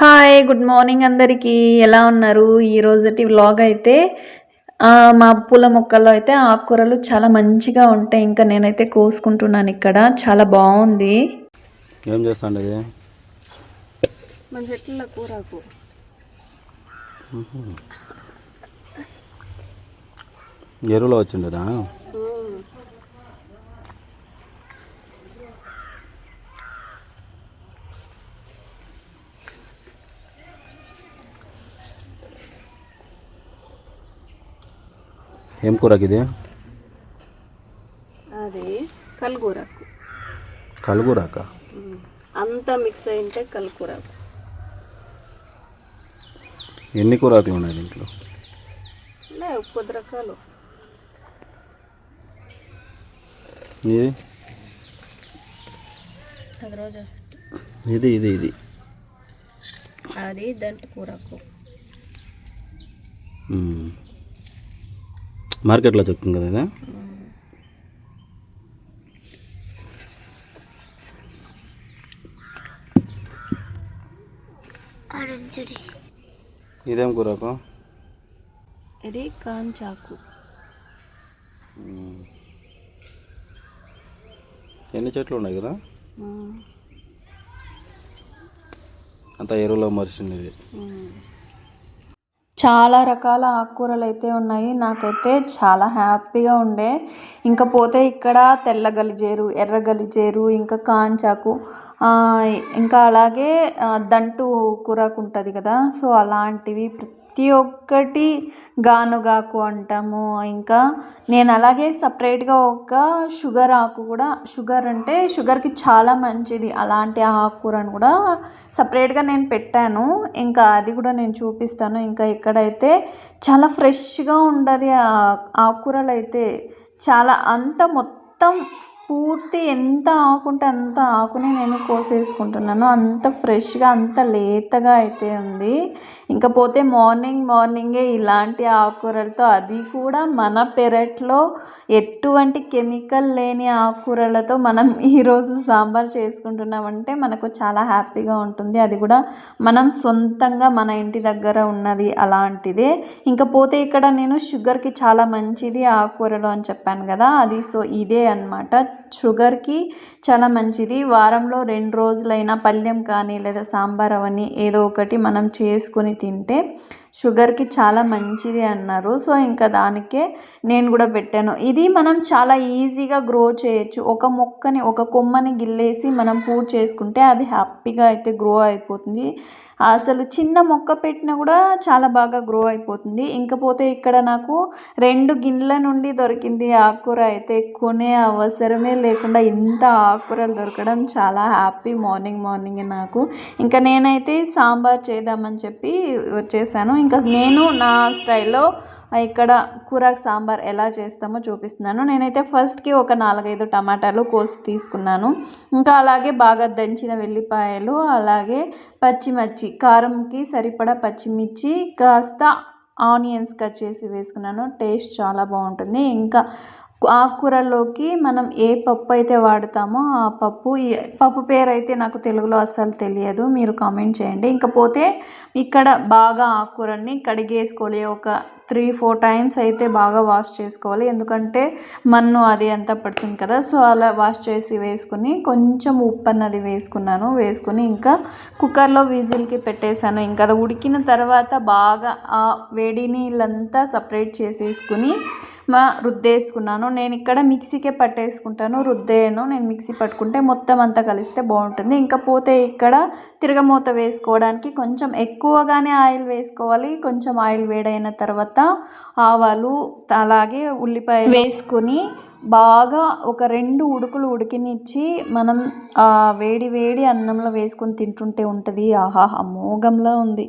Hi good morning అందరికీ. ఎలా ఉన్నారు? ఈ రోజుటి వ్లాగ్ అయితే మా పూల మొక్కల్లో అయితే ఆకుకూరలు చాలా మంచిగా ఉంటాయి. ఇంకా నేనైతే కోసుకుంటున్నాను ఇక్కడ. చాలా బాగుంది. ఏం చేస్తాండి ఇది? మన చెట్ల కూరకు. ఎరువులో వచ్చిండదా ఏం కూరకి ఇది? అది కలుగూరకు. కలుగురాక? అంతా మిక్స్ అయింటే కలుకూరకు ఎన్ని కూరాకులు ఉన్నాయి దీంట్లో? కొద్ది రకాలు ఇది? ఇది ఇది ఇది. అది దంటి కూరకు. మార్కెట్లో చెప్తుంది కదా ఇది? ఇదేం కూరకు ఇది కాంచాకు ఎన్ని చెట్లు ఉన్నాయి కదా? అంతా ఎరువులో మరిచింది ఇది. చాలా రకాల ఆకుకూరలు అయితే ఉన్నాయి. నాకైతే చాలా హ్యాపీగా ఉండే. ఇంకా పోతే ఇక్కడ తెల్ల గలిజేరు ఎర్ర గలిజేరు ఇంకా కాంచాకు ఇంకా అలాగే దంటు కూరకు ఉంటుంది కదా. సో అలాంటివి ప్రతి ఒక్కటి గానుగాకు అంటాము. ఇంకా నేను అలాగే సపరేట్గా ఒక షుగర్ ఆకు కూడా షుగర్ అంటే షుగర్కి చాలా మంచిది. అలాంటి ఆకుకూరను కూడా సపరేట్గా నేను పెట్టాను. ఇంకా అది కూడా నేను చూపిస్తాను. ఇంకా ఇక్కడైతే చాలా ఫ్రెష్గా ఉండదు ఆ ఆకుకూరలు అయితే చాలా అంత మొత్తం పూర్తి ఎంత ఆకుంటే అంత ఆకుని నేను కోసేసుకుంటున్నాను. అంత ఫ్రెష్గా అంత లేతగా అయితే ఉంది. ఇంకా పోతే మార్నింగ్ మార్నింగే ఇలాంటి ఆకుకూరలతో అది కూడా మన పెరట్లో ఎటువంటి కెమికల్ లేని ఆకుకూరలతో మనం ఈరోజు సాంబార్ చేసుకుంటున్నామంటే మనకు చాలా హ్యాపీగా ఉంటుంది. అది కూడా మనం సొంతంగా మన ఇంటి దగ్గర ఉన్నది అలాంటిదే. ఇంకా పోతే ఇక్కడ నేను షుగర్కి చాలా మంచిది ఆకుకూరలు అని చెప్పాను కదా అది సో ఇదే అన్నమాట. షుగర్కి చాలా మంచిది. వారంలో రెండు రోజులైనా పళ్ళెం కానీ లేదా సాంబార్ అవన్నీ ఏదో ఒకటి మనం చేసుకొని తింటే షుగర్కి చాలా మంచిది అన్నారు. సో ఇంకా దానికే నేను కూడా పెట్టాను. ఇది మనం చాలా ఈజీగా గ్రో చేయొచ్చు. ఒక మొక్కని ఒక కొమ్మని గిల్లేసి మనం పూజ చేసుకుంటే అది హ్యాపీగా అయితే గ్రో అయిపోతుంది. అసలు చిన్న మొక్క పెట్టినా కూడా చాలా బాగా గ్రో అయిపోతుంది. ఇంకపోతే ఇక్కడ నాకు రెండు గిన్నెల నుండి దొరికింది ఆకుకూర అయితే కొనే అవసరమే లేకుండా ఇంత ఆకుకూరలు దొరకడం చాలా హ్యాపీ మార్నింగ్ మార్నింగ్ నాకు. ఇంకా నేనైతే సాంబార్ చేద్దామని చెప్పి వచ్చేసాను. ఇంకా నేను నా స్టైల్లో ఇక్కడ కూరకు సాంబార్ ఎలా చేస్తామో చూపిస్తున్నాను. నేనైతే ఫస్ట్కి ఒక నాలుగైదు టమాటాలు కోసి తీసుకున్నాను. ఇంకా అలాగే బాగా దంచిన వెల్లిపాయలు అలాగే పచ్చిమిర్చి కారంకి సరిపడా పచ్చిమిర్చి కాస్త ఆనియన్స్ కట్ చేసి వేసుకున్నాను. టేస్ట్ చాలా బాగుంటుంది. ఇంకా ఆకుకూరలోకి మనం ఏ పప్పు అయితే వాడతామో ఆ పప్పు పప్పు పేరు అయితే నాకు తెలుగులో అస్సలు తెలియదు. మీరు కామెంట్ చేయండి. ఇంకపోతే ఇక్కడ బాగా ఆకుకూరని కడిగేసుకోవాలి. ఒక త్రీ ఫోర్ టైమ్స్ అయితే బాగా వాష్ చేసుకోవాలి. ఎందుకంటే మన్ను అది అంతా పడుతుంది కదా. సో అలా వాష్ చేసి వేసుకుని కొంచెం ఉప్పు అన్నది వేసుకున్నాను. వేసుకుని ఇంకా కుక్కర్లో విజిల్కి పెట్టేశాను. ఇంకా అది ఉడికిన తర్వాత బాగా ఆ వేడి నీళ్ళంతా సపరేట్ చేసేసుకుని మా రుద్దేసుకున్నాను. నేను ఇక్కడ మిక్సీకే పట్టేసుకుంటాను. రుద్దేయను. నేను మిక్సీ పట్టుకుంటే మొత్తం అంతా కలిస్తే బాగుంటుంది. ఇంకా పోతే ఇక్కడ తిరగమూత వేసుకోవడానికి కొంచెం ఎక్కువగానే ఆయిల్ వేసుకోవాలి. కొంచెం ఆయిల్ వేడైన తర్వాత ఆవాలు అలాగే ఉల్లిపాయ వేసుకుని బాగా ఒక రెండు ఉడుకులు ఉడికినిచ్చి మనం వేడి వేడి అన్నంలో వేసుకొని తింటుంటే ఉంటుంది. ఆహా అమోఘంలా ఉంది.